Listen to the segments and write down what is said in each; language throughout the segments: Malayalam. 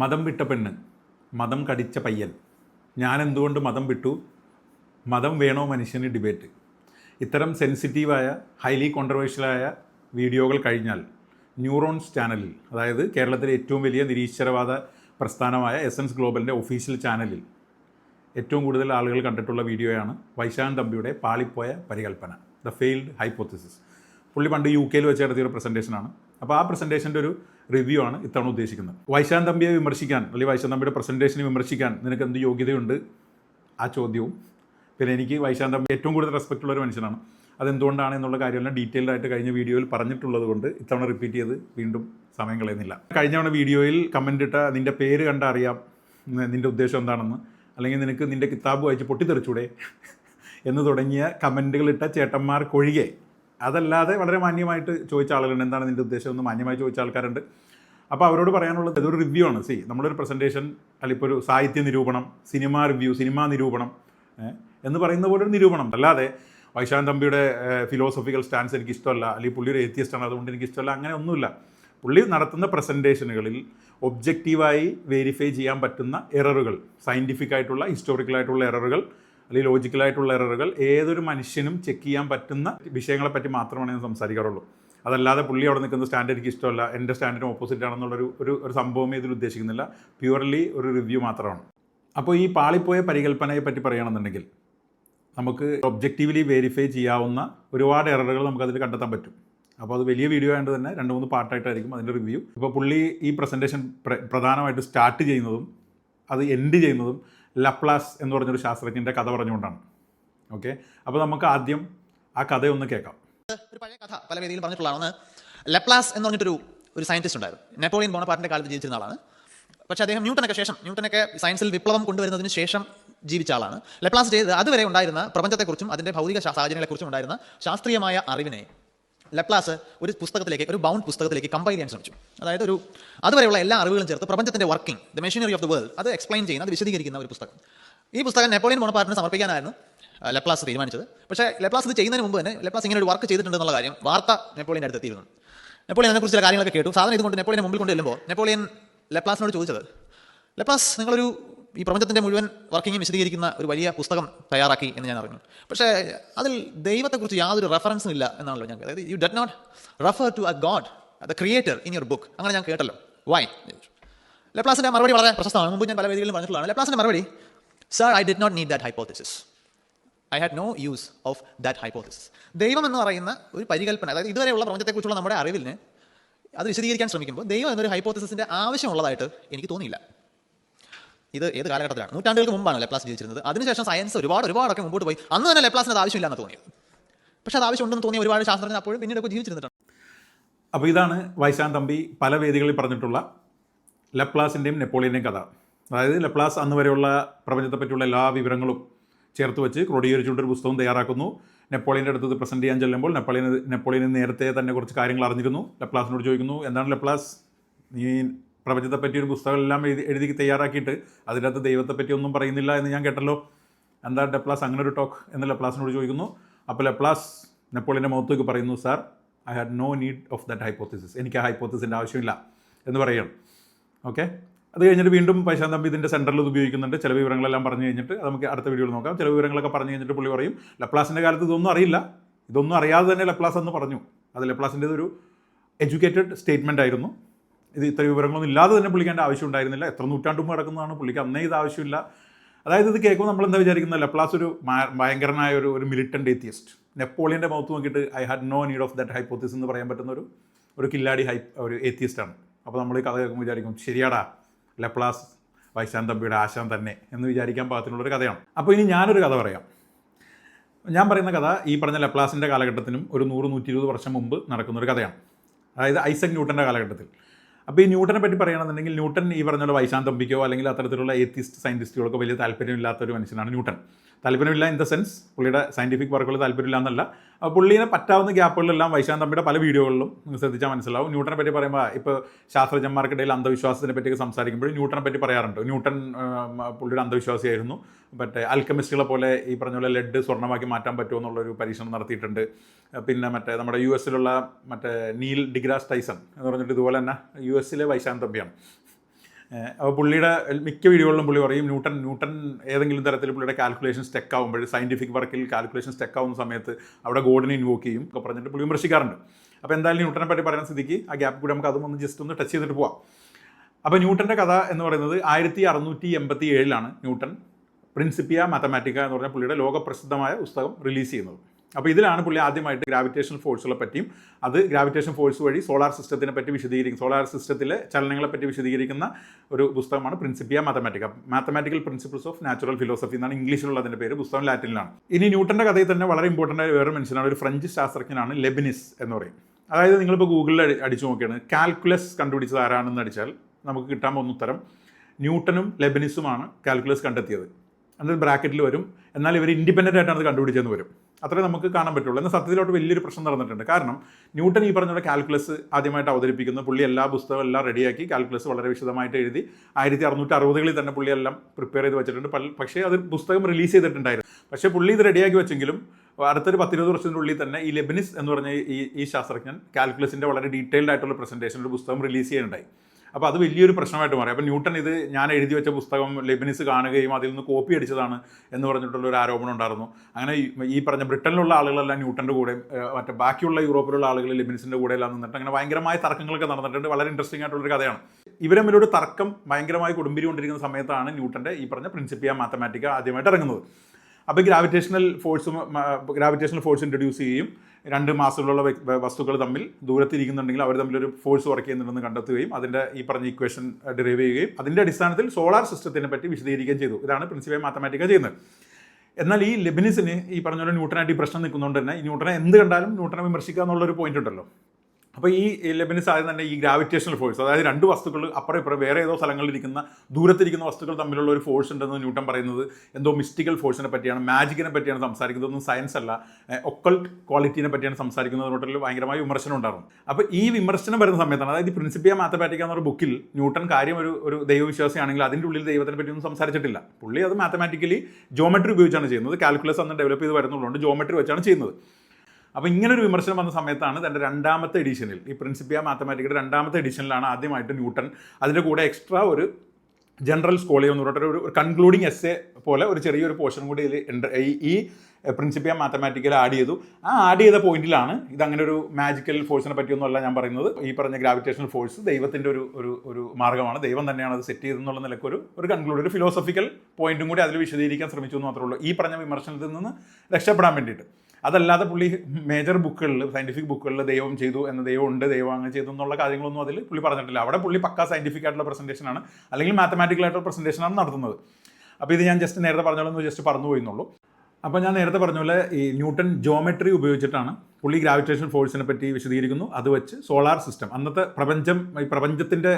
മതം വിട്ട പെണ്ണ് മതം കടിച്ച പയ്യൻ. ഞാൻ എന്തുകൊണ്ട് മതം വിട്ടു? മതം വേണോ മനുഷ്യന് ഡിബേറ്റ്? ഇത്തരം സെൻസിറ്റീവായ ഹൈലി കോൺട്രവേഴ്ഷ്യലായ വീഡിയോകൾ കഴിഞ്ഞാൽ ന്യൂറോൺസ് ചാനലിൽ അതായത് കേരളത്തിലെ ഏറ്റവും വലിയ നിരീശ്വരവാദ പ്രസ്ഥാനമായ എസൻസ് ഗ്ലോബലിന്റെ ഒഫീഷ്യൽ ചാനലിൽ ഏറ്റവും കൂടുതൽ ആളുകൾ കണ്ടിട്ടുള്ള വീഡിയോയാണ് വൈശാൻ തമ്പിയുടെ പാളിപ്പോയ പരികൽപ്പന ദ ഫെയിൽഡ് ഹൈപ്പോത്തിസിസ് പുള്ളി പണ്ട് യു കെയിൽ വെച്ച് നടത്തിയൊരു പ്രസന്റേഷനാണ്. അപ്പോൾ ആ പ്രസന്റേഷന്റെ ഒരു റിവ്യൂ ആണ് ഇത്തവണ ഉദ്ദേശിക്കുന്നത്. വൈശാൻ തമ്പിയെ വിമർശിക്കാൻ അല്ലെങ്കിൽ വൈശാൻ തമ്പിയുടെ പ്രസന്റേഷനെ വിമർശിക്കാൻ നിനക്ക് എന്ത് യോഗ്യതയുണ്ട്? ആ ചോദ്യവും. പിന്നെ എനിക്ക് വൈശാൻ തമ്പി ഏറ്റവും കൂടുതൽ റെസ്പെക്റ്റ് ഉള്ള ഒരു മനുഷ്യനാണ്. അതെന്തുകൊണ്ടാണ് എന്നുള്ള കാര്യമെല്ലാം ഡീറ്റെയിൽഡ് ആയിട്ട് കഴിഞ്ഞ വീഡിയോയിൽ പറഞ്ഞിട്ടുള്ളത് കൊണ്ട് ഇത്തവണ റിപ്പീറ്റ് ചെയ്ത് വീണ്ടും സമയം കളയുന്നില്ല. കഴിഞ്ഞ തവണ വീഡിയോയിൽ കമന്റ് ഇട്ട നിന്റെ പേര് കണ്ട അറിയാം നി- നിന്റെ ഉദ്ദേശം എന്താണെന്ന് അല്ലെങ്കിൽ നിനക്ക് നിന്റെ കിതാബ് വായിച്ച് പൊട്ടിത്തെറിച്ചൂടെ എന്ന് തുടങ്ങിയ കമന്റുകളിട്ട ചേട്ടന്മാർക്കൊഴികെ അതല്ലാതെ വളരെ മാന്യമായിട്ട് ചോദിച്ച ആളുകളുണ്ട്. എന്താണ് നിന്റെ ഉദ്ദേശം എന്ന് മാന്യമായി ചോദിച്ച ആൾക്കാരുണ്ട്. അപ്പോൾ അവരോട് പറയാനുള്ളത് ഇതൊരു റിവ്യൂ ആണ്. സി നമ്മളൊരു പ്രസന്റേഷൻ അല്ലെങ്കിൽ ഇപ്പോൾ ഒരു സാഹിത്യ നിരൂപണം സിനിമ റിവ്യൂ സിനിമാ നിരൂപണം എന്ന് പറയുന്ന പോലെ ഒരു നിരൂപണം. അല്ലാതെ വൈശാൻ തമ്പിയുടെ ഫിലോസഫിക്കൽ സ്റ്റാൻസ് എനിക്ക് ഇഷ്ടമല്ല അല്ലെങ്കിൽ പുള്ളി ഒരു ഏത്യസ്റ്റ് ആണ് അതുകൊണ്ട് എനിക്ക് ഇഷ്ടമല്ല അങ്ങനെ ഒന്നുമില്ല. പുള്ളി നടത്തുന്ന പ്രസന്റേഷനുകളിൽ ഒബ്ജക്റ്റീവായി വെരിഫൈ ചെയ്യാൻ പറ്റുന്ന എററുകൾ സയന്റിഫിക് ആയിട്ടുള്ള ഹിസ്റ്റോറിക്കൽ ആയിട്ടുള്ള എററുകൾ അല്ലെങ്കിൽ ലോജിക്കലായിട്ടുള്ള എററുകൾ ഏതൊരു മനുഷ്യനും ചെക്ക് ചെയ്യാൻ പറ്റുന്ന വിഷയങ്ങളെ പറ്റി മാത്രമാണ് ഞാൻ സംസാരിക്കാറുള്ളൂ. അതല്ലാതെ പുള്ളി അവിടെ നിൽക്കുന്ന സ്റ്റാൻഡേർഡ് എനിക്ക് ഇഷ്ടമല്ല. എന്റെ സ്റ്റാൻഡിന് ഓപ്പോസിറ്റ് ആണെന്നുള്ളൊരു ഒരു ഒരു സംഭവമേ ഇതിൽ ഉദ്ദേശിക്കുന്നില്ല. പ്യുവർലി ഒരു റിവ്യൂ മാത്രമാണ്. അപ്പോൾ ഈ പാളിപ്പോയ പരികൽപ്പനയെ പറ്റി പറയുകയാണെന്നുണ്ടെങ്കിൽ നമുക്ക് ഒബ്ജക്റ്റീവ്ലി വെരിഫൈ ചെയ്യാവുന്ന ഒരുപാട് എററുകൾ നമുക്കതിൽ കണ്ടെത്താൻ പറ്റും. അപ്പോൾ അത് വലിയ വീഡിയോ ആയതുകൊണ്ട് തന്നെ രണ്ട് മൂന്ന് പാർട്ടായിട്ടായിരിക്കും അതിന്റെ റിവ്യൂ ഇപ്പോൾ പുള്ളി ഈ പ്രസന്റേഷൻ പ്രധാനമായിട്ട് സ്റ്റാർട്ട് ചെയ്യുന്നതും അത് എൻഡ് ചെയ്യുന്നതും ലപ്ലാസ് എന്ന് പറഞ്ഞൊരു ശാസ്ത്രജ്ഞന്റെ കഥ പറഞ്ഞുകൊണ്ടാണ്. ഓക്കെ അപ്പോൾ നമുക്ക് ആദ്യം ആ കഥയൊന്ന് കേൾക്കാം. ഒരു പഴയ കഥ പല രീതിയിൽ പറഞ്ഞിട്ടുള്ളതാണ്. ലപ്ലാസ് എന്ന് പറഞ്ഞിട്ടൊരു ഒരു സയന്റിസ്റ്റ് ഉണ്ടായിരുന്നു. നെപ്പോളിയൻ ബോണപാർട്ടിന്റെ കാലത്ത് ജീവിച്ചിരുന്ന ആളാണ്. പക്ഷേ അദ്ദേഹം ന്യൂട്ടനൊക്കെ ശേഷം ന്യൂട്ടനൊക്കെ സയൻസിൽ വിപ്ലവം കൊണ്ടുവരുന്നതിന് ശേഷം ജീവിച്ച ആളാണ്. ലപ്ലാസ് ചെയ്ത് അതുവരെ ഉണ്ടായിരുന്ന പ്രപഞ്ചത്തെക്കുറിച്ചും അതിന്റെ ഭൗതിക സാഹചര്യങ്ങളെക്കുറിച്ചും ഉണ്ടായിരുന്ന ശാസ്ത്രീയമായ അറിവിനെ ലെപ്ലാസ് ഒരു പുസ്തകത്തിലേക്ക് ഒരു ബൗണ്ട് പുസ്തകത്തിലേക്ക് കമ്പൈൻ ചെയ്യാൻ ശ്രമിച്ചു. അതായത് ഒരു അതുവരെയുള്ള എല്ലാ അറിവുകളും ചേർത്ത് പ്രപഞ്ചത്തിന്റെ working the machinery of the world അത് എക്സ്പ്ലെയിൻ ചെയ്യുന്ന അത് വിശദീകരിക്കുന്ന ഒരു പുസ്തകം. ഈ പുസ്തകം നെപ്പോളിയൻ ബോണപ്പാർട്ടിന് സമർപ്പിക്കാനായിരുന്നു ലപ്ലാസ് തീരുമാനിച്ചത്. പക്ഷേ ലപ്ലാസ് ഇത് ചെയ്യുന്നതിന് മുമ്പ് തന്നെ ലപ്ലാസ് ഇങ്ങനെ ഒരു വർക്ക് ചെയ്തിട്ടുണ്ടെന്നുള്ള കാര്യം വാർത്ത നെപ്പോളിയന്റെ അടുത്ത് എത്തിയിരുന്നു. നെപ്പോളിയൻ അതിനെക്കുറിച്ച് ചില കാര്യങ്ങളൊക്കെ കേട്ടു. സാധനം ഇതുകൊണ്ട് നെപ്പോളിയൻ മുമ്പിൽ കൊണ്ട് ചെല്ലുമ്പോൾ നെപ്പോളിയൻ ലെപ്ലാസിനോട് ചോദിച്ചത് ലെപ്ലാസ് നിങ്ങളൊരു ഈ പ്രപഞ്ചത്തിന്റെ മുഴുവൻ വർക്കിങ്ങും വിശദീകരിക്കുന്ന ഒരു വലിയ പുസ്തകം തയ്യാറാക്കി എന്ന് ഞാൻ അറിഞ്ഞു. പക്ഷേ അതിൽ ദൈവത്തെക്കുറിച്ച് യാതൊരു റെഫറൻസും ഇല്ല എന്നാണല്ലോ ഞാൻ അതായത് you did not refer to a god the creator in your book അങ്ങനെ ഞാൻ കേട്ടല്ലോ. വൈ ലെപ്ലാസിന്റെ മറുപടി വളരെ പ്രശസ്തമാണ്. മുമ്പ് ഞാൻ പല വേദികളിലും പറഞ്ഞിട്ടുള്ളതാണ്. ലെപ്ലാസിന്റെ മറുപടി sir I did not need that hypothesis I had no use of that hypothesis ദൈവം എന്ന് പറയുന്ന ഒരു പരികല്പന അതായത് ഇതുവരെയുള്ള പ്രപഞ്ചത്തെക്കുറിച്ചുള്ള നമ്മുടെ അറിവിന് അത് വിശദീകരിക്കാൻ ശ്രമിക്കുമ്പോൾ ദൈവം എന്നൊരു ഹൈപ്പോത്തിസിന്റെ ആവശ്യമുള്ളതായിട്ട് എനിക്ക് തോന്നിയില്ല. ഇത് ഏത് കാലഘട്ടത്തിലാണ്? നൂറ്റാണ്ടുകൾക്ക് മുമ്പാണ് ലെപ്ലാസ് ജീവിച്ചിരുന്നത്. അതിനുശേഷം സയൻസ് ഒരുപാട് ഒരുപാടൊക്കെ മുമ്പോട്ട് പോയി. അന്ന് തന്നെ ലെപ്ലാസിന് അത് ആവശ്യമില്ലെന്ന് തോന്നിയത് പക്ഷെ അത് ആവശ്യമുണ്ടെന്ന് തോന്നിയ ഒരുപാട് ശാസ്ത്രജ്ഞർ അപ്പോഴും പിന്നീടൊക്കെ ജീവിച്ചിരുന്നിട്ടുണ്ട്. അപ്പോൾ ഇതാണ് വൈശാൻ തമ്പി പല വേദികളിൽ പറഞ്ഞിട്ടുള്ള ലപ്ലാസിന്റെയും നെപ്പോളിയന്റെയും കഥ. അതായത് ലെപ്ലാസ് അന്ന് വരെയുള്ള പ്രപഞ്ചത്തെ പറ്റിയുള്ള എല്ലാ വിവരങ്ങളും ചേർത്ത് വെച്ച് ക്രോഡീകരിച്ചുകൊണ്ടൊരു പുസ്തകം തയ്യാറാക്കുന്നു. നെപ്പോളിയന്റെ അടുത്ത് ഇത് പ്രസന്റ് ചെയ്യാൻ ചെല്ലുമ്പോൾ നെപ്പോളിയൻ നെപ്പോളിയൻ നേരത്തെ തന്നെ കുറച്ച് കാര്യങ്ങൾ അറിഞ്ഞിരുന്നു. ലപ്ലാസിനോട് ചോദിക്കുന്നു എന്താണ് ലെപ്ലാസ് നീ പ്രപഞ്ചത്തെ പറ്റി ഒരു പുസ്തകമെല്ലാം എഴുതി എഴുതി തയ്യാറാക്കിയിട്ട് അതിനകത്ത് ദൈവത്തെ പറ്റി ഒന്നും പറയുന്നില്ല എന്ന് ഞാൻ കേട്ടല്ലോ. എന്താ ഡെപ്ലാസ് അങ്ങനെ ഒരു ടോക്ക് എന്ന് ലെപ്ലാസിനോട് ചോദിക്കുന്നു. അപ്പോൾ ലെപ്ലാസ് നെപ്പോളിയന്റെ മുഖത്തേക്ക് പറയുന്നു sir I had no need of that hypothesis എനിക്ക് ആ ഹൈപ്പോത്തിസിന്റെ ആവശ്യമില്ല എന്ന് പറയുകയാണ്. ഓക്കെ അത് കഴിഞ്ഞിട്ട് വീണ്ടും പൈശാന്തം തമ്പി ഇതിന്റെ സെന്ററിൽ ഇത് ഉപയോഗിക്കുന്നുണ്ട്. ചില വിവരങ്ങളെല്ലാം പറഞ്ഞു കഴിഞ്ഞിട്ട് നമുക്ക് അടുത്ത വീഡിയോയിൽ നോക്കാം. ചില വിവരങ്ങളൊക്കെ പറഞ്ഞു കഴിഞ്ഞിട്ട് പുള്ളി പറയും ലപ്ലാസിന്റെ കാലത്ത് ഇതൊന്നും അറിയില്ല. ഇതൊന്നും അറിയാതെ തന്നെ ലപ്ലാസ് എന്ന് പറഞ്ഞു. അത് ലപ്ലാസിന്റെ ഒരു എഡ്യൂക്കേറ്റഡ് സ്റ്റേറ്റ്മെന്റ് ആയിരുന്നു. ഇത് ഇത്ര വിവരങ്ങളൊന്നും ഇല്ലാതെ തന്നെ പുള്ളിക്കാന്റെ ആവശ്യം ഉണ്ടായിരുന്നില്ല. എത്ര നൂറ്റാണ്ടും മുമ്പ് നടക്കുന്നതാണ് പുള്ളിക്ക് അന്നേ ഇത് ആവശ്യമില്ല. അതായത് ഇത് കേൾക്കുമ്പോൾ നമ്മൾ എന്താ വിചാരിക്കുന്നത് ലപ്ലാസ് ഒരു ഭയങ്കരനായ ഒരു ഒരു മിലിറ്റന്റ് ഏത്തിയസ്റ്റ് നെപ്പോളിയന്റെ മൗത്ത് നോക്കിയിട്ട് I had no need of that hypothesis എന്ന് പറയാൻ പറ്റുന്ന ഒരു ഒരു കില്ലാടി ഹൈ ഒരു ഏത്തിയസ്റ്റാണ് അപ്പോൾ നമ്മൾ ഈ കഥ കേൾക്കുമ്പോൾ വിചാരിക്കും ശരിയാടാ ലപ്ലാസ് വൈശാൻ തമ്പിയുടെ ആശാൻ തന്നെ എന്ന് വിചാരിക്കാൻ പാകത്തിനുള്ളൊരു കഥയാണ്. അപ്പോൾ ഇനി ഞാനൊരു കഥ പറയാം. ഞാൻ പറയുന്ന കഥ ഈ പറഞ്ഞ ലപ്ലാസിന്റെ കാലഘട്ടത്തിനും ഒരു നൂറ് നൂറ്റി ഇരുപത് വർഷം മുമ്പ് നടക്കുന്ന ഒരു കഥയാണ്. അതായത് ഐസക് ന്യൂട്ടന്റെ കാലഘട്ടത്തിൽ. അപ്പോൾ ഈ ന്യൂട്ടനെ പറ്റി പറയുകയാണെന്നുണ്ടെങ്കിൽ ന്യൂട്ടൻ ഈ പറഞ്ഞ പോലെ വൈശാന്തമ്പിക്കോ അല്ലെങ്കിൽ അത്തരത്തിലുള്ള ഏത്തിസ്റ്റ് സയന്റിസ്റ്റുകൾക്കോ വലിയ താല്പര്യമില്ലാത്ത ഒരു മനുഷ്യനാണ് ന്യൂട്ടൻ. താല്പര്യമില്ല ഇൻ ദ സെൻസ് പുള്ളിയുടെ സയന്റിഫിക് വർക്കുകൾ താല്പര്യമില്ല എന്നല്ല. പുള്ളീനെ പറ്റാവുന്ന ഗ്യാപ്പുകളിലെല്ലാം വൈശാൻ തമ്പിയുടെ പല വീഡിയോകളിലും ശ്രദ്ധിച്ചാൽ മനസ്സിലാവും. ന്യൂട്ടനെ പറ്റി പറയുമ്പോൾ ഇപ്പോൾ ശാസ്ത്രജ്ഞന്മാർക്കിടയിൽ അന്ധവിശ്വാസത്തിനെ പറ്റിയൊക്കെ സംസാരിക്കുമ്പോൾ ന്യൂട്ടനെ പറ്റി പറയാറുണ്ട്. ന്യൂട്ടൻ പുള്ളിയുടെ അന്ധവിശ്വാസിയായിരുന്നു. മറ്റേ അൽക്കമിസ്റ്റുകളെ പോലെ ഈ പറഞ്ഞ പോലെ ലെഡ് സ്വർണമാക്കി മാറ്റാൻ പറ്റുമോ എന്നുള്ളൊരു പരീക്ഷണം നടത്തിയിട്ടുണ്ട്. പിന്നെ മറ്റേ നമ്മുടെ യു എസിലുള്ള മറ്റേ നീൽ ഡിഗ്രാസ് ടൈസൺ എന്ന് പറഞ്ഞിട്ട് ഇതുപോലെ തന്നെ യു എസിലെ വൈശാൻ തമ്പിയാണ്. അപ്പോൾ പുള്ളിയുടെ മിക്ക വീഡിയോകളിലും പുള്ളി പറയും ന്യൂട്ടൺ ന്യൂട്ടൺ ഏതെങ്കിലും തരത്തിൽ പുള്ളിയുടെ കാൽക്കുലേഷൻ സ്റ്റെക്ക് ആകുമ്പോൾ സയന്റിഫിക് വർക്കിൽ കാൽക്കുലേഷൻ സ്റ്റെക്ക് ആവുന്ന സമയത്ത് അവിടെ ഗോഡിനെ ഇൻവോക്ക് ചെയ്യും ഒക്കെ പറഞ്ഞിട്ട് പുള്ളി വിമർശിക്കാറുണ്ട്. അപ്പോൾ എന്തായാലും ന്യൂട്ടനെ പറ്റി പറയുന്ന സ്ഥിതിക്ക് ആ ഗ്യാപ്പ് കൂടി നമുക്ക് അതും ഒന്ന് ജസ്റ്റ് ഒന്ന് ടച്ച് ചെയ്തിട്ട് പോവാം. അപ്പോൾ ന്യൂട്ടന്റെ കഥ എന്ന് പറയുന്നത് ആയിരത്തി അറുന്നൂറ്റി എൺപത്തി ഏഴിലാണ് ന്യൂട്ടൺ പ്രിൻസിപ്പിയ മാത്തമാറ്റിക്ക എന്ന് പറഞ്ഞ പുള്ളിയുടെ ലോകപ്രസിദ്ധമായ പുസ്തകം റിലീസ് ചെയ്യുന്നത്. അപ്പോൾ ഇതിലാണ് പുള്ളി ആദ്യമായിട്ട് ഗ്രാവിറ്റേഷൻ ഫോഴ്സുകളെ പറ്റിയും അത് ഗ്രാവിറ്റേഷൻ ഫോഴ്സ് വഴി സോളാർ സിസ്റ്റത്തിനെ പറ്റി വിശദീകരിക്കും. സോളാർ സിസ്റ്റത്തിലെ ചലനങ്ങളെ പറ്റി വിശദീകരിക്കുന്ന ഒരു പുസ്തകമാണ് Principia Mathematica mathematical principles of natural philosophy എന്നാണ് ഇംഗ്ലീഷിലുള്ള അതിന്റെ പേര്. പുസ്തകം ലാറ്റിനിലാണ്. ഇനി ന്യൂട്ടന്റെ കഥയിൽ തന്നെ വളരെ ഇമ്പോർട്ടന്റ് ആയ വേറെ മനുഷ്യനാണ് ഒരു ഫ്രഞ്ച് ശാസ്ത്രജ്ഞനാണ് ലെബിനിസ് എന്ന് പറയും. അതായത് നിങ്ങളിപ്പോൾ ഗൂഗിളിൽ അടി- അടിച്ചു നോക്കിയാണ്. കാൽക്കുലസ് കണ്ടുപിടിച്ചത് ആരാണെന്ന് അടിച്ചാൽ നമുക്ക് കിട്ടാൻ പോകുന്ന ഉത്തരം ന്യൂട്ടനും ലെബനിസുമാണ് കാൽക്കുലസ് കണ്ടെത്തിയത്. എന്നിട്ട് ബ്രാക്കറ്റിൽ വരും. എന്നാൽ ഇവർ ഇൻഡിപെൻഡന്റ് ആയിട്ടാണ് അത് കണ്ടുപിടിച്ചതെന്ന് വരും. അത്രേ നമുക്ക് കാണാൻ പറ്റുള്ളൂ. എന്നാൽ സത്യത്തിലോട്ട് വലിയൊരു പ്രശ്നം നടന്നിട്ടുണ്ട്. കാരണം ന്യൂട്ടൺ ഈ പറഞ്ഞ കാൽക്കുലസ് ആദ്യമായിട്ട് അവതരിപ്പിക്കുന്നു. പുള്ളി എല്ലാ പുസ്തകവും എല്ലാം റെഡിയാക്കി കാൽക്കുലസ് വളരെ വിശദമായിട്ട് എഴുതി ആയിരത്തി അറുന്നൂറ്റി അറുപതുകളിൽ തന്നെ പുള്ളി എല്ലാം പ്രിപ്പയർ ചെയ്ത് വെച്ചിട്ടുണ്ട്. പക്ഷേ അത് പുസ്തകം റിലീസ് ചെയ്തിട്ടുണ്ടായിരുന്നു. പക്ഷേ പുള്ളി ഇത് റെഡിയാക്കി വെച്ചെങ്കിലും അടുത്തൊരു പത്തിരുപത് വർഷത്തിനുള്ളിൽ തന്നെ ഈ ലെബനിസ് എന്ന് പറഞ്ഞ ഈ ഈ ശാസ്ത്രജ്ഞൻ കാൽക്കുലസിന്റെ വളരെ ഡീറ്റെയിൽഡ് ആയിട്ടുള്ള പ്രസന്റേഷൻ ഒരു പുസ്തകം റിലീസ് ചെയ്യുന്നുണ്ടായി അപ്പോൾ അത് വലിയൊരു പ്രശ്നമായിട്ട് മാറി. അപ്പോൾ ന്യൂട്ടൺ ഇത് ഞാൻ എഴുതി വെച്ച പുസ്തകം ലെബനിസ് കാണുകയും അതിൽ നിന്ന് കോപ്പി അടിച്ചതാണ് എന്ന് പറഞ്ഞിട്ടുള്ള ഒരു ആരോപണം ഉണ്ടായിരുന്നു. അങ്ങനെ ഈ- പറഞ്ഞ ബ്രിട്ടനിലുള്ള ആളുകളെല്ലാം ന്യൂട്ടന്റെ കൂടെ മറ്റേ ബാക്കിയുള്ള യൂറോപ്പിലുള്ള ആളുകൾ ലെബനിസിന്റെ കൂടെ എല്ലാം നിന്നിട്ട് അങ്ങനെ ഭയങ്കരമായ തർക്കങ്ങളൊക്കെ നടന്നിട്ടുണ്ട്. വളരെ ഇൻട്രസ്റ്റിംഗ് ആയിട്ടുള്ളൊരു കഥയാണ്. ഇവരമ്മിലൊരു തർക്കം ഭയങ്കരമായി കുടുംബിരി കൊണ്ടിരിക്കുന്ന സമയത്താണ് ന്യൂട്ടന്റെ ഈ പറഞ്ഞ പ്രിൻസിപ്പിയ മാത്തമാറ്റിക്ക ആദ്യമായിട്ട് ഇറങ്ങുന്നത്. അപ്പോൾ gravitational force gravitational force introduce ചെയ്യും. രണ്ട് മാസത്തിലുള്ള വസ്തുക്കൾ തമ്മിൽ ദൂരത്തിരിക്കുന്നുണ്ടെങ്കിൽ അവർ തമ്മിലൊരു ഫോഴ്സ് വർക്ക് ചെയ്യുന്നുണ്ടെന്ന് കണ്ടെത്തുകയും അതിന്റെ ഈ പറഞ്ഞ ഇക്വേഷൻ ഡെറൈവ് ചെയ്യുകയും അതിന്റെ അടിസ്ഥാനത്തിൽ സോളാർ സിസ്റ്റത്തിനെ പറ്റി വിശദീകരിക്കുകയും ചെയ്തു. ഇതാണ് പ്രിൻസിപ്പൽ മാത്തമാറ്റിക്ക ചെയ്യുന്നത്. എന്നാൽ ഈ ലെബിനിസിന് ഈ പറഞ്ഞ ന്യൂട്ടനായിട്ട് ഈ പ്രശ്നം നിൽക്കുന്നതുകൊണ്ട് തന്നെ ഈ ന്യൂട്ടനെ എന്ത് കണ്ടാലും ന്യൂട്ടനെ വിമർശിക്കുക എന്നുള്ളൊരു പോയിന്റ് ഉണ്ടല്ലോ. അപ്പോൾ ഈ ലെബനിസ് ആദ്യം തന്നെ ഈ ഗ്രാവിറ്റേഷണൽ ഫോഴ്സ് അതായത് രണ്ട് വസ്തുക്കൾ അപ്പുറം ഇപ്പുറം വേറെ ഏതോ സ്ഥലങ്ങളിലിരിക്കുന്ന ദൂരത്തിരിക്കുന്ന വസ്തുക്കൾ തമ്മിലുള്ള ഒരു ഫോഴ്സ് ഉണ്ടെന്ന് ന്യൂട്ടൺ പറയുന്നത് എന്തോ മിസ്റ്റിക്കൽ ഫോഴ്സിനെ പറ്റിയാണ് മാജിക്കിനെ പറ്റിയാണ് സംസാരിക്കുന്നത്. ഒന്നും സയൻസ് അല്ല. ഒക്കൾട്ട് ക്വാളിറ്റിനെ പറ്റിയാണ് സംസാരിക്കുന്നത്. ന്യൂട്ടനിൽ ഭയങ്കരമായ വിമർശനം ഉണ്ടാകും അപ്പോൾ ഈ വിമർശനം വരുന്ന സമയത്താണ് അതായത് പ്രിൻസിപ്പിയ മാത്തമാറ്റിക്ക എന്നൊരു ബുക്കിൽ ന്യൂട്ടൺ കാര്യം ഒരു ഒരു ദൈവവിശ്വാസിയാണെങ്കിൽ അതിന്റെ ഉള്ളിൽ ദൈവത്തിനെ പറ്റിയൊന്നും സംസാരിച്ചിട്ടില്ല. പുള്ളി അത് മാത്തമാറ്റിക്കലി ജോമെട്രി ഉപയോഗിച്ചാണ് ചെയ്യുന്നത്. കാൽക്കുലസ് അന്ന് ഡെവലപ്പ് ചെയ്ത് വരുന്നുള്ളതുകൊണ്ട് ജോമെട്രി വെച്ചാണ് ചെയ്യുന്നത്. അപ്പോൾ ഇങ്ങനൊരു വിമർശനം വന്ന സമയത്താണ് തന്റെ രണ്ടാമത്തെ എഡിഷനിൽ ഈ പ്രിൻസിപ്പിയ മാത്തമാറ്റിക്കയുടെ രണ്ടാമത്തെ എഡിഷനിലാണ് ആദ്യമായിട്ട് ന്യൂട്ടൺ അതിന്റെ കൂടെ എക്സ്ട്രാ ഒരു ജനറൽ സ്കോളിയോ എന്ന് പറഞ്ഞിട്ട് ഒരു കൺക്ലൂഡിങ് എസ്സേ പോലെ ഒരു ചെറിയൊരു പോർഷൻ കൂടി ഇതിൽ ഈ പ്രിൻസിപ്പിയ മാത്തമാറ്റിക്കൽ ആഡ് ചെയ്തു. ആ ആഡ് ചെയ്ത പോയിന്റിലാണ് ഇതങ്ങനെ ഒരു മാജിക്കൽ ഫോഴ്സിനെ പറ്റിയൊന്നുമല്ല ഞാൻ പറയുന്നത്. ഈ പറഞ്ഞ ഗ്രാവിറ്റേഷണൽ ഫോഴ്സ് ദൈവത്തിന്റെ ഒരു ഒരു ഒരു മാർഗമാണ് ദൈവം തന്നെയാണ് അത് സെറ്റ് ചെയ്തെന്നുള്ള നിലയ്ക്ക് ഒരു ഒരു കൺക്ലൂഡ് ഒരു ഫിലോസഫിക്കൽ പോയിന്റും കൂടി അതിൽ വിശദീകരിക്കാൻ ശ്രമിച്ചു എന്ന് മാത്രമേ ഉള്ളൂ. ഈ പറഞ്ഞ വിമർശനത്തിൽ നിന്ന് രക്ഷപ്പെടാൻ വേണ്ടിയിട്ട്. അതല്ലാതെ പുള്ളി മേജർ ബുക്കുകളിൽ സയന്റിഫിക് ബുക്കുകളിൽ ദൈവം ചെയ്തു എന്ന ദൈവം ഉണ്ട് ദൈവം അങ്ങനെ ചെയ്തു എന്നുള്ള കാര്യങ്ങളൊന്നും അതിൽ പുള്ളി പറഞ്ഞിട്ടില്ല. അവിടെ പുള്ളി പക്കാ സയന്റിഫിക് ആയിട്ടുള്ള പ്രസന്റേഷൻ ആണ്. അല്ലെങ്കിൽ മാത്തമാറ്റിക്കൽ ആയിട്ടുള്ള പ്രസന്റേഷൻ ആണ് നടത്തുന്നത്. അപ്പോൾ ഇത് ഞാൻ ജസ്റ്റ് നേരത്തെ പറഞ്ഞോളൂ ജസ്റ്റ് പറഞ്ഞു പോയിന്നുള്ളൂ അപ്പോൾ ഞാൻ നേരത്തെ പറഞ്ഞ പോലെ ഈ ന്യൂട്ടൺ ജോമെട്രി ഉപയോഗിച്ചിട്ടാണ് പുള്ളി ഗ്രാവിറ്റേഷൻ ഫോഴ്സിനെ പറ്റി വിശദീകരിക്കുന്നു. അത് വെച്ച് സോളാർ സിസ്റ്റം അന്നത്തെ പ്രപഞ്ചം ഈ പ്രപഞ്ചത്തിന്റെ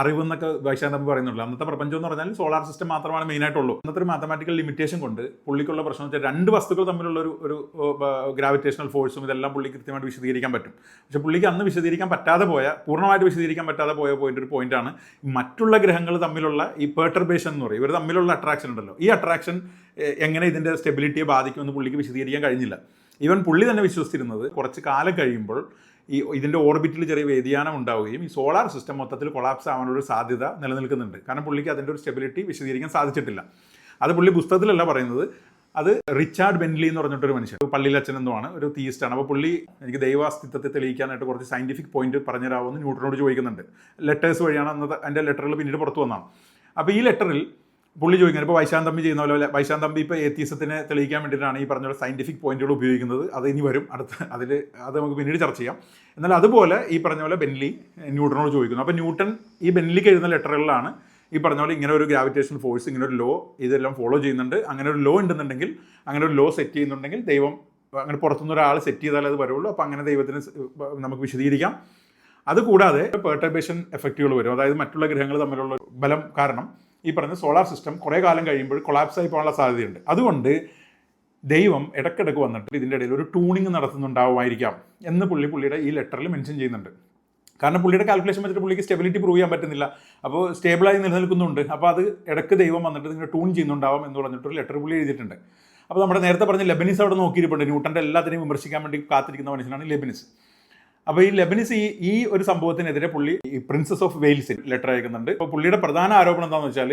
അറിവ് എന്നൊക്കെ വൈശാന്തം പറയുന്നുള്ളൂ അന്നത്തെ പ്രപഞ്ചം എന്ന് പറഞ്ഞാൽ സോളാർ സിസ്റ്റം മാത്രമാണ് മെയിനായിട്ടുള്ളൂ അന്നത്തെ ഒരു മാത്തമാറ്റിക്കൽ ലിമിറ്റേഷൻ കൊണ്ട് പുള്ളിക്കുള്ള പ്രശ്നം വെച്ചാൽ രണ്ട് വസ്തുക്കൾ തമ്മിലുള്ള ഒരു ഒരു ഗ്രാവിറ്റേഷണൽ ഫോഴ്സും ഇതെല്ലാം പുള്ളി കൃത്യമായിട്ട് വിശദീകരിക്കാൻ പറ്റും. പക്ഷെ പുള്ളിക്ക് അന്ന് വിശദീകരിക്കാൻ പറ്റാതെ പോയ പൂർണമായിട്ട് വിശദീകരിക്കാൻ പറ്റാതെ പോയ പോയിന്റ് ഒരു പോയിന്റാണ് മറ്റുള്ള ഗ്രഹങ്ങൾ തമ്മിലുള്ള ഈ പേർട്ടർബേഷൻ എന്ന് പറയും. ഇവർ തമ്മിലുള്ള അട്രാക്ഷൻ ഉണ്ടല്ലോ. ഈ അട്രാക്ഷൻ എങ്ങനെ ഇതിന്റെ സ്റ്റെബിലിറ്റിയെ ബാധിക്കുമെന്ന് പുള്ളിക്ക് വിശദീകരിക്കാൻ കഴിഞ്ഞില്ല. ഈവൻ പുള്ളി തന്നെ വിശ്വസിച്ചിരുന്നത് കുറച്ച് കാലം കഴിയുമ്പോൾ ഈ ഇതിന്റെ ഓർബിറ്റിൽ ചെറിയ വ്യതിയാനം ഉണ്ടാവുകയും ഈ സോളാർ സിസ്റ്റം മൊത്തത്തിൽ കൊളാപ്സ് ആവാനുള്ള സാധ്യത നിലനിൽക്കുന്നുണ്ട്. കാരണം പുള്ളിക്ക് അതിന്റെ ഒരു സ്റ്റെബിലിറ്റി വിശദീകരിക്കാൻ സാധിച്ചിട്ടില്ല. അത് പുള്ളി പുസ്തകത്തിലല്ല പറയുന്നത്. അത് റിച്ചാർഡ് ബെൻലി എന്ന് പറഞ്ഞിട്ടൊരു മനുഷ്യൻ. പള്ളിയിൽ അച്ഛൻ എന്നുമാണ് ഒരു തീയിസ്റ്റാണ്. അപ്പോൾ പുള്ളി എനിക്ക് ദൈവാസ്തിത്വത്തെ തെളിയിക്കാനായിട്ട് കുറച്ച് സയന്റിഫിക് പോയിന്റ് പറഞ്ഞുതരാമെന്ന് ന്യൂട്ടനോട് ചോദിക്കുന്നുണ്ട്. ലെറ്റേഴ്സ് വഴിയാണ് അന്നത്തെ അതിന്റെ ലെറ്ററിൽ പിന്നീട് പുറത്തു വന്നതാണ്. അപ്പോൾ ഈ ലെറ്ററിൽ പുള്ളി ചോദിക്കുന്നത് ഇപ്പോൾ വൈശാന്തമ്പി ചെയ്യുന്ന പോലെ വൈശാന്തമ്പി ഇപ്പോൾ ഏത്തീസത്തിനെ തെളിയിക്കാൻ വേണ്ടിയിട്ടാണ് ഈ പറഞ്ഞ സയന്റിഫിക് പോയിന്റുകൾ ഉപയോഗിക്കുന്നത്. അത് ഇനി വരും. അടുത്ത അതിൽ അത് നമുക്ക് പിന്നീട് ചർച്ച ചെയ്യാം. എന്നാൽ അതുപോലെ ഈ പറഞ്ഞ പോലെ ബെൻലി ന്യൂട്ടനോട് ചോദിക്കുന്നു. അപ്പോൾ ന്യൂട്ടൺ ഈ ബെൻലിക്ക് എഴുതുന്ന ലെറ്ററുകളിലാണ് ഈ പറഞ്ഞ പോലെ ഇങ്ങനെ ഒരു ഗ്രാവിറ്റേഷൻ ഫോഴ്സ് ഇങ്ങനെ ഒരു ലോ ഇതെല്ലാം ഫോളോ ചെയ്യുന്നുണ്ട്. അങ്ങനെ ഒരു ലോ ഉണ്ടെന്നുണ്ടെങ്കിൽ അങ്ങനെ ഒരു ലോ സെറ്റ് ചെയ്യുന്നുണ്ടെങ്കിൽ ദൈവം അങ്ങനെ പുറത്തുനിന്ന് ഒരാൾ സെറ്റ് ചെയ്താലേ അത് വരുള്ളൂ. അപ്പോൾ അങ്ങനെ ദൈവത്തിന് നമുക്ക് വിശദീകരിക്കാം. അതുകൂടാതെ പെർട്ടബേഷൻ എഫക്റ്റുകൾ വരും. അതായത് മറ്റുള്ള ഗ്രഹങ്ങൾ തമ്മിലുള്ള ബലം കാരണം ഈ പറഞ്ഞ സോളാർ സിസ്റ്റം കുറേ കാലം കഴിയുമ്പോൾ കൊളാപ്സ് ആയി പോകാനുള്ള സാധ്യതയുണ്ട്. അതുകൊണ്ട് ദൈവം ഇടയ്ക്കിടയ്ക്ക് വന്നിട്ട് ഇതിന്റെ ഇടയിൽ ഒരു ടൂണിങ് നടത്തുന്നുണ്ടാവുമായിരിക്കാം എന്ന് പുള്ളി പുള്ളിയുടെ ഈ ലെറ്ററിൽ മെൻഷൻ ചെയ്യുന്നുണ്ട്. കാരണം പുള്ളിയുടെ കാൽക്കുലേഷൻ വെച്ചിട്ട് പുള്ളിക്ക് സ്റ്റെബിലിറ്റി പ്രൂവ് ചെയ്യാൻ പറ്റുന്നില്ല. അപ്പോൾ സ്റ്റേബിളായി നിലനിൽക്കുന്നുണ്ട്. അപ്പോൾ അത് ഇടയ്ക്ക് ദൈവം വന്നിട്ട് നിങ്ങൾ ട്യൂൺ ചെയ്യുന്നുണ്ടാവാം എന്ന് പറഞ്ഞിട്ടൊരു ലെറ്റർ പുള്ളി എഴുതിയിട്ടുണ്ട്. അപ്പോൾ നമ്മുടെ നേരത്തെ പറഞ്ഞ ലെബനിസ് അവിടെ നോക്കിയിരിപ്പുണ്ട്. ന്യൂട്ടന്റെ എല്ലാത്തിനെയും വിമർശിക്കാൻ വേണ്ടി കാത്തിരിക്കുന്ന മനുഷ്യനാണ് ലെബനിസ് അപ്പോൾ ഈ ലെബനിസ് ഈ ഈ ഒരു സംഭവത്തിനെതിരെ പുള്ളി ഈ പ്രിൻസസ് ഓഫ് വെയിൽസിൽ ലെറ്റർ അയക്കുന്നുണ്ട്. അപ്പോൾ പുള്ളിയുടെ പ്രധാന ആരോപണം എന്താണെന്ന് വെച്ചാൽ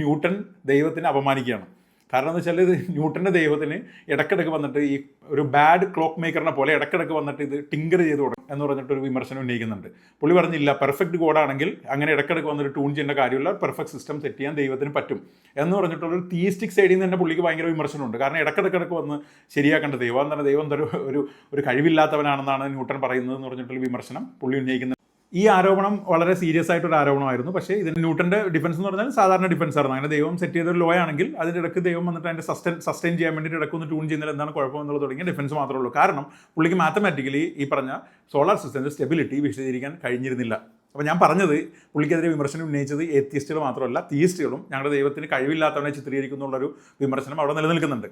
ന്യൂട്ടൺ ദൈവത്തിനെ അപമാനിക്കുകയാണ്. കാരണം എന്ന് വെച്ചാൽ ഇത് ന്യൂട്ടന്റെ ദൈവത്തിന് ഇടക്കിടക്ക് വന്നിട്ട് ഈ ഒരു ബാഡ് ക്ലോക്ക് മേക്കറിനെ പോലെ ഇടക്കിടക്ക് വന്നിട്ട് ഇത് ടിങ്കർ ചെയ്ത് കൊടുക്കും എന്ന് പറഞ്ഞിട്ട് ഒരു വിമർശനം ഉന്നയിക്കുന്നുണ്ട്. പുള്ളി പറഞ്ഞില്ല പെർഫെക്റ്റ് കോഡാണെങ്കിൽ അങ്ങനെ ഇടക്കിടക്ക് വന്നിട്ട് ട്യൂൺ ചെയ്യേണ്ട കാര്യമില്ല പെർഫെക്റ്റ് സിസ്റ്റം സെറ്റ് ചെയ്യാൻ ദൈവത്തിന് പറ്റും എന്ന് പറഞ്ഞിട്ടുള്ള ഒരു തീസ്റ്റിക് സൈഡിൽ നിന്ന് തന്നെ പുള്ളിക്ക് ഭയങ്കര വിമർശനമുണ്ട്. കാരണം ഇടക്കിടക്കിടക്ക് വന്ന് ശരിയാക്കേണ്ട ദൈവം തന്നെ ദൈവം തന്നെ ഒരു ഒരു കഴിവില്ലാത്തവനാണെന്നാണ് ന്യൂട്ടൺ പറയുന്നത് എന്ന് പറഞ്ഞിട്ടുള്ള വിമർശനം പുള്ളി ഉന്നയിക്കുന്നത് ഈ ആരോപണം വളരെ സീരിയസ് ആയിട്ടൊരു ആരോപണമായിരുന്നു. പക്ഷേ ഇതിന് ന്യൂട്ടന്റെ ഡിഫൻസ് എന്ന് പറഞ്ഞാൽ സാധാരണ ഡിഫൻസ് ആയിരുന്നു. അങ്ങനെ ദൈവം സെറ്റ് ചെയ്തൊരു ലോ ആണെങ്കിൽ അതിന്റെ ഇടയ്ക്ക് ദൈവം വന്നിട്ട് അതിന്റെ സസ്റ്റൻ സസ്റ്റെയിൻ ചെയ്യാൻ വേണ്ടിയിട്ട് ഇടയ്ക്ക് ഒന്ന് ട്യൂൺ ചെയ്യുന്നതിൽ എന്താണ് കുഴപ്പം എന്നുള്ളത് തുടങ്ങിയ ഡിഫൻസ് മാത്രമേ ഉള്ളൂ. കാരണം പുള്ളിക്ക് മാത്തമാറ്റിക്കലി ഈ പറഞ്ഞ സോളാർ സിസ്റ്റത്തിന്റെ സ്റ്റെബിലിറ്റി വിശദീകരിക്കാൻ കഴിഞ്ഞിരുന്നില്ല. അപ്പോൾ ഞാൻ പറഞ്ഞത് പുള്ളിക്കെതിരെ വിമർശനം ഉന്നയിച്ചത് ഏത്തിയസ്റ്റുകൾ മാത്രമല്ല തീയിസ്റ്റുകളും ഞങ്ങളുടെ ദൈവത്തിന് കഴിവില്ലാത്തവനെ ചിത്രീകരിക്കുന്നുള്ളൊരു വിമർശനം അവിടെ നിലനിൽക്കുന്നുണ്ട്.